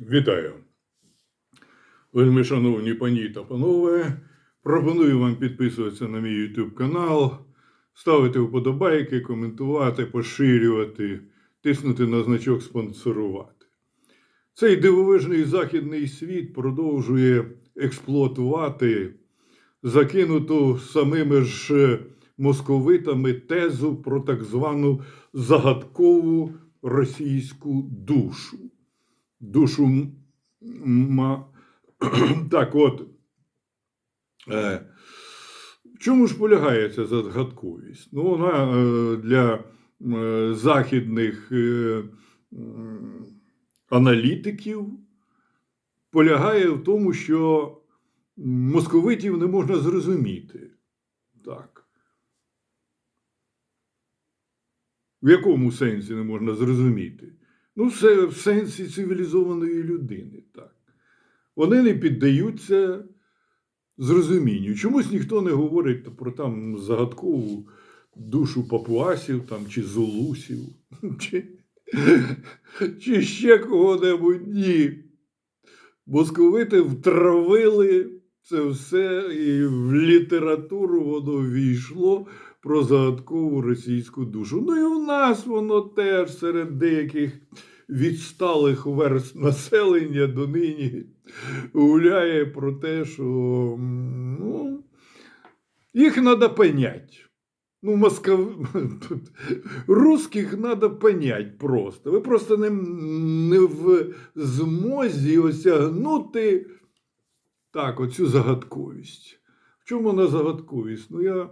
Вітаю. Вельми шановні пані та панове. Пропоную вам підписуватися на мій YouTube канал, ставити вподобайки, коментувати, поширювати, тиснути на значок спонсорувати. Цей дивовижний західний світ продовжує експлуатувати закинуту самими ж московитами тезу про так звану загадкову російську душу душу. Так от. Е, в чому ж полягає ця загадковість? Ну, вона е, для е, західних аналітиків полягає в тому, що московитів не можна зрозуміти. Так. В якому сенсі не можна зрозуміти? Ну, все в сенсі цивілізованої людини, так. Вони не піддаються зрозумінню. Чомусь ніхто не говорить про там загадкову душу папуасів там, чи зулусів, чи, чи ще кого-небудь. Ні. Московити втравили це все, і в літературу воно війшло про загадкову російську душу. Ну і в нас воно теж серед деяких відсталих верст населення донині гуляє про те, що ну, їх треба понять. Ну, москов... русських треба понять просто. Ви просто не, не в змозі осягнути так, оцю загадковість. В чому вона загадковість? Ну, я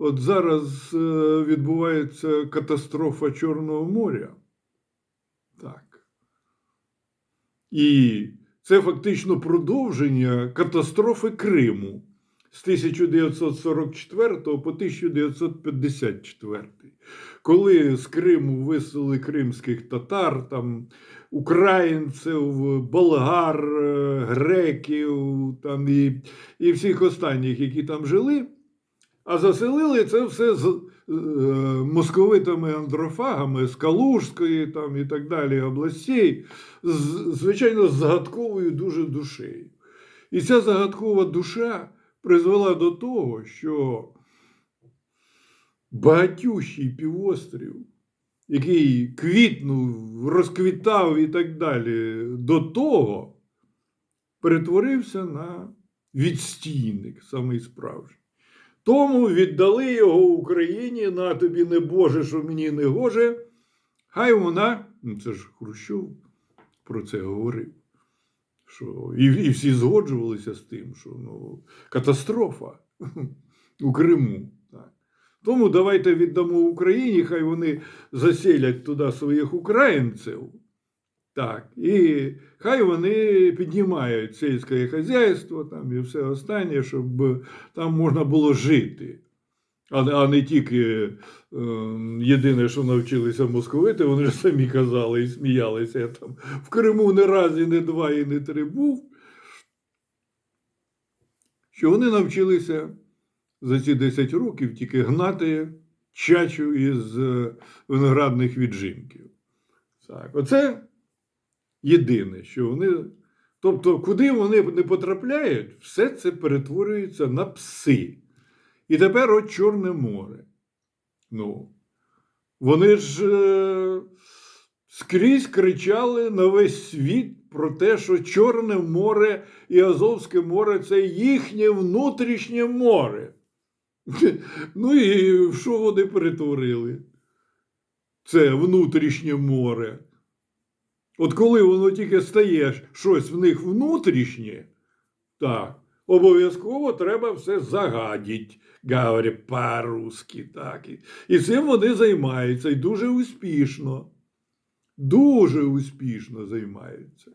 От зараз е, відбувається катастрофа Чорного моря. Так. І це фактично продовження катастрофи Криму з 1944 по 1954, коли з Криму виселили кримських татар, там, українців, болгар, е, греків там, і, і всіх останніх, які там жили. А заселили це все з е, московитами андрофагами з Калужської там, і так далі областей, з, звичайно, з загадковою дуже душею. І ця загадкова душа призвела до того, що багатющий півострів, який квітнув, розквітав і так далі, до того перетворився на відстійник, самий справжній. Тому віддали його Україні, на тобі не Боже, що мені не гоже. Хай вона, ну це ж Хрущов про це говорив, що і, і всі згоджувалися з тим, що ну, катастрофа у Криму. Так. Тому давайте віддамо Україні, хай вони заселять туди своїх українців. Так, і хай вони піднімають сільське хазяйство там і все останнє, щоб там можна було жити. А, не- тільки е, єдине, що навчилися московити, вони ж самі казали і сміялися. Я там в Криму не раз, і не два, і не три був. Що вони навчилися за ці 10 років тільки гнати чачу із е, виноградних віджимків. Так, оце єдине, що вони. Тобто, куди вони не потрапляють, все це перетворюється на пси. І тепер от Чорне море. Ну, вони ж е, скрізь кричали на весь світ про те, що Чорне море і Азовське море це їхнє внутрішнє море. Ну і що вони перетворили? Це внутрішнє море. От коли воно тільки стає щось в них внутрішнє, так, обов'язково треба все загадіть, говорять по-русски. Так. І цим вони займаються і дуже успішно. Дуже успішно займаються.